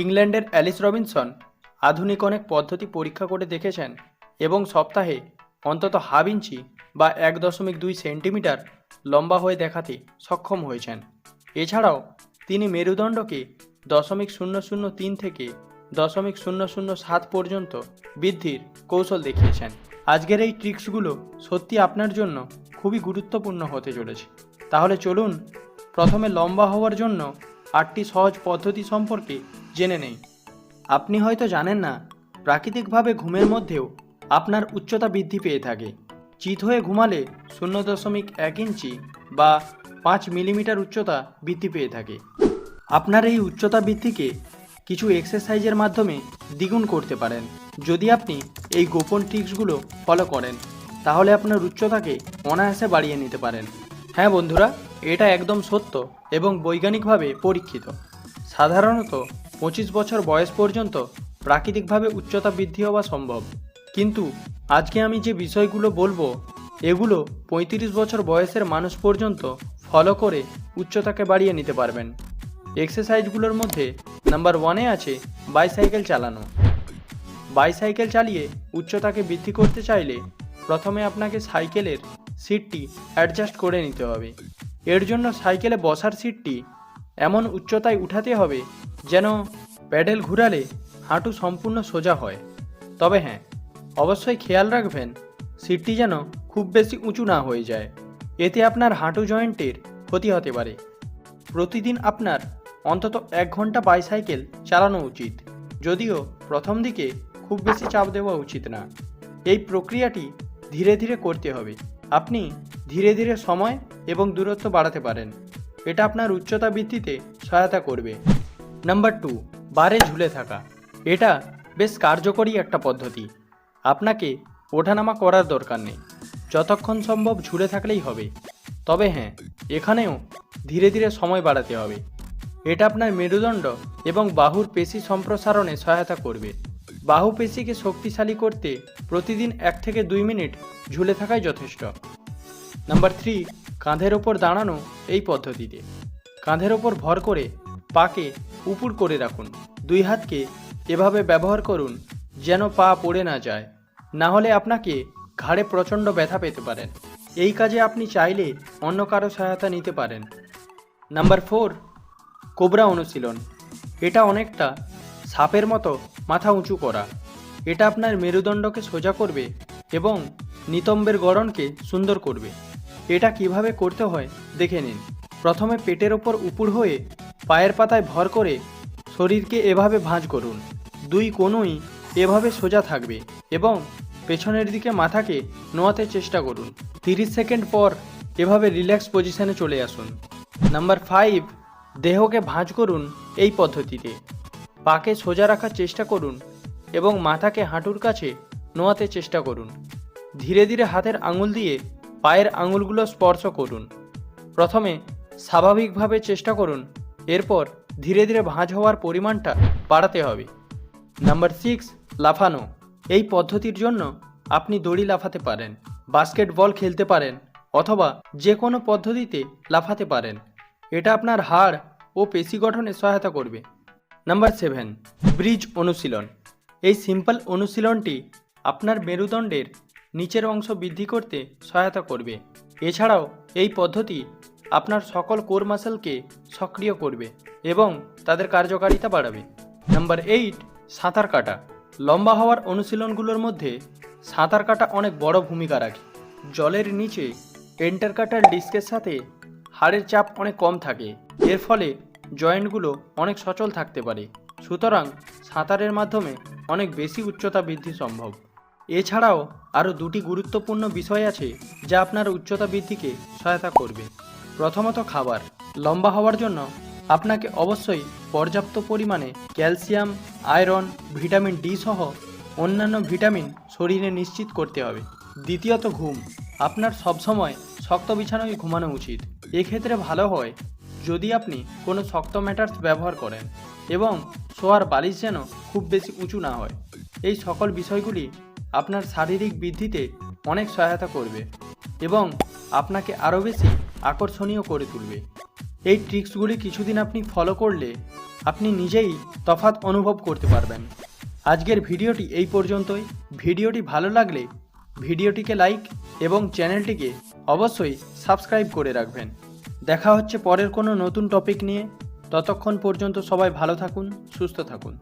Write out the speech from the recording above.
ইংল্যান্ডের Alice Robinson আধুনিক অনেক পদ্ধতি পরীক্ষা করে দেখেছেন এবং সপ্তাহে অন্তত হাফ ইঞ্চি বা এক দশমিক দুই সেন্টিমিটার লম্বা হয়ে দেখাতে সক্ষম হয়েছেন। এছাড়াও তিনি মেরুদণ্ডকে দশমিক শূন্য শূন্য তিন থেকে দশমিক শূন্য শূন্য সাত পর্যন্ত বৃদ্ধির কৌশল দেখিয়েছেন। আজকের এই ট্রিক্সগুলো সত্যি আপনার জন্য খুবই গুরুত্বপূর্ণ হতে চলেছে। তাহলে চলুন প্রথমে লম্বা হওয়ার জন্য আটটি সহজ পদ্ধতি সম্পর্কে জেনে নেই। আপনি হয়তো জানেন না, প্রাকৃতিকভাবে ঘুমের মধ্যেও আপনার উচ্চতা বৃদ্ধি পেয়ে থাকে। চিত হয়ে ঘুমালে শূন্য দশমিক এক ইঞ্চি বা পাঁচ মিলিমিটার উচ্চতা বৃদ্ধি পেয়ে থাকে। আপনার এই উচ্চতা বৃদ্ধিকে কিছু এক্সারসাইজের মাধ্যমে দ্বিগুণ করতে পারেন। যদি আপনি এই গোপন ট্রিক্সগুলো ফলো করেন, তাহলে আপনার উচ্চতাকে অনায়াসে বাড়িয়ে নিতে পারেন। হ্যাঁ বন্ধুরা এটা একদম সত্য এবং বৈজ্ঞানিকভাবে পরীক্ষিত। সাধারণত পঁচিশ বছর বয়স পর্যন্ত প্রাকৃতিকভাবে উচ্চতা বৃদ্ধি হওয়া সম্ভব। কিন্তু আজকে আমি যে বিষয়গুলো বলব, এগুলো পঁয়ত্রিশ বছর বয়সের মানুষ পর্যন্ত ফলো করে উচ্চতাকে বাড়িয়ে নিতে পারবেন। এক্সারসাইজগুলোর মধ্যে নাম্বার ওয়ানে আছে বাইসাইকেল চালানো। বাইসাইকেল চালিয়ে উচ্চতাকে বৃদ্ধি করতে চাইলে প্রথমে আপনাকে সাইকেলের সিটটি অ্যাডজাস্ট করে নিতে হবে। এর জন্য সাইকেলে বসার সিটটি এমন উচ্চতায় উঠাতে হবে যেন প্যাডেল ঘুরালে হাঁটু সম্পূর্ণ সোজা হয়। তবে হ্যাঁ অবশ্যই খেয়াল রাখবেন, সিটটি যেন খুব বেশি উঁচু না হয়ে যায়। এতে আপনার হাঁটু জয়েন্টের ক্ষতি হতে পারে। প্রতিদিন আপনার অন্তত এক ঘণ্টা বাইসাইকেল চালানো উচিত, যদিও প্রথম দিকে খুব বেশি চাপ দেওয়া উচিত না। এই প্রক্রিয়াটি ধীরে ধীরে করতে হবে। আপনি ধীরে ধীরে সময় এবং দূরত্ব বাড়াতে পারেন। এটা আপনার উচ্চতা বৃদ্ধিতে সহায়তা করবে। নাম্বার টু, বারে ঝুলে থাকা। এটা বেশ কার্যকরী একটা পদ্ধতি। আপনাকে ওঠানামা করার দরকার নেই। যতক্ষণ সম্ভব ঝুলে থাকলেই হবে। তবে হ্যাঁ এখানেও ধীরে ধীরে সময় বাড়াতে হবে। এটা আপনার মেরুদণ্ড এবং বাহুর পেশি সম্প্রসারণে সহায়তা করবে। বাহু পেশিকে শক্তিশালী করতে প্রতিদিন এক থেকে দুই মিনিট ঝুলে থাকাই যথেষ্ট। নাম্বার থ্রি কাঁধের ওপর দাঁড়ানো এই পদ্ধতিতে। কাঁধের ওপর ভর করে পাকে উপুর করে রাখুন। দুই হাতকে এভাবে ব্যবহার করুন যেন পা পড়ে না যায়। না হলে আপনাকে ঘাড়ে প্রচণ্ড ব্যথা পেতে পারেন। এই কাজে আপনি চাইলে অন্য কারও সহায়তা নিতে পারেন। নাম্বার ফোর কোবরা অনুশীলন। এটা অনেকটা সাপের মতো মাথা উঁচু করা। এটা আপনার মেরুদণ্ডকে সোজা করবে এবং নিতম্বের গড়নকে সুন্দর করবে। এটা কীভাবে করতে হয় দেখে নিন। প্রথমে পেটের ওপর উপুর হয়ে পায়ের পাতায় ভর করে শরীরকে এভাবে ভাঁজ করুন। দুই কোনোই এভাবে সোজা থাকবে এবং পেছনের দিকে মাথাকে নোয়াতে চেষ্টা করুন। তিরিশ সেকেন্ড পর এভাবে রিল্যাক্স পজিশনে চলে আসুন। নাম্বার ফাইভ, দেহকে ভাঁজ করুন এই পদ্ধতিতে। পাকে সোজা রাখার চেষ্টা করুন এবং মাথাকে হাঁটুর কাছে নোয়াতে চেষ্টা করুন। ধীরে ধীরে হাতের আঙুল দিয়ে পায়ের আঙুলগুলো স্পর্শ করুন। প্রথমে স্বাভাবিকভাবে চেষ্টা করুন, এরপর ধীরে ধীরে ভাঁজ হওয়ার পরিমাণটা বাড়াতে হবে। নাম্বার সিক্স, লাফানো। এই পদ্ধতির জন্য আপনি দড়ি লাফাতে পারেন, বাস্কেটবল খেলতে পারেন, অথবা যে কোনো পদ্ধতিতে লাফাতে পারেন। এটা আপনার হাড় ও পেশি গঠনে সহায়তা করবে। নাম্বার সেভেন, ব্রিজ অনুশীলন। এই সিম্পল অনুশীলনটি আপনার মেরুদণ্ডের নিচের অংশ বৃদ্ধি করতে সহায়তা করবে। এছাড়াও, এই পদ্ধতি আপনার সকল কোর মাসেলকে সক্রিয় করবে এবং তাদের কার্যকারিতা বাড়াবে। নাম্বার এইট, সাঁতার কাটা। লম্বা হওয়ার অনুশীলনগুলোর মধ্যে সাঁতার কাটা অনেক বড় ভূমিকা রাখে। জলের নিচে এন্টার কাটার ডিস্কের সাথে হাড়ের চাপ অনেক কম থাকে। এর ফলে জয়েন্টগুলো অনেক সচল থাকতে পারে। সুতরাং সাঁতারের মাধ্যমে অনেক বেশি উচ্চতা বৃদ্ধি সম্ভব। এছাড়াও আরও দুটি গুরুত্বপূর্ণ বিষয় আছে যা আপনার উচ্চতা বৃদ্ধিকে সহায়তা করবে। প্রথমত খাবার। লম্বা হওয়ার জন্য আপনাকে অবশ্যই পর্যাপ্ত পরিমাণে ক্যালসিয়াম, আয়রন, ভিটামিন ডি সহ অন্যান্য ভিটামিন শরীরে নিশ্চিত করতে হবে। দ্বিতীয়ত ঘুম। আপনার সবসময় শক্ত বিছানায় ঘুমানো উচিত। এক্ষেত্রে ভালো হয় যদি আপনি কোনো শক্ত ম্যাটার্স ব্যবহার করেন এবং শোয়ার বালিশ যেন খুব বেশি উঁচু না হয়। এই সকল বিষয়গুলি আপনার শারীরিক বৃদ্ধিতে অনেক সহায়তা করবে এবং আপনাকে আরও বেশি আকর্ষণীয় করে তুলবে। এই ট্রিক্সগুলি কিছুদিন আপনি ফলো করলে আপনি নিজেই তফাৎ অনুভব করতে পারবেন। আজকের ভিডিওটি এই পর্যন্তই। ভিডিওটি ভালো লাগলে ভিডিওটিকে লাইক এবং চ্যানেলটিকে অবশ্যই সাবস্ক্রাইব করে রাখবেন। দেখা হচ্ছে পরের কোনো নতুন টপিক নিয়ে। ততক্ষণ পর্যন্ত সবাই ভালো থাকুন, সুস্থ থাকুন।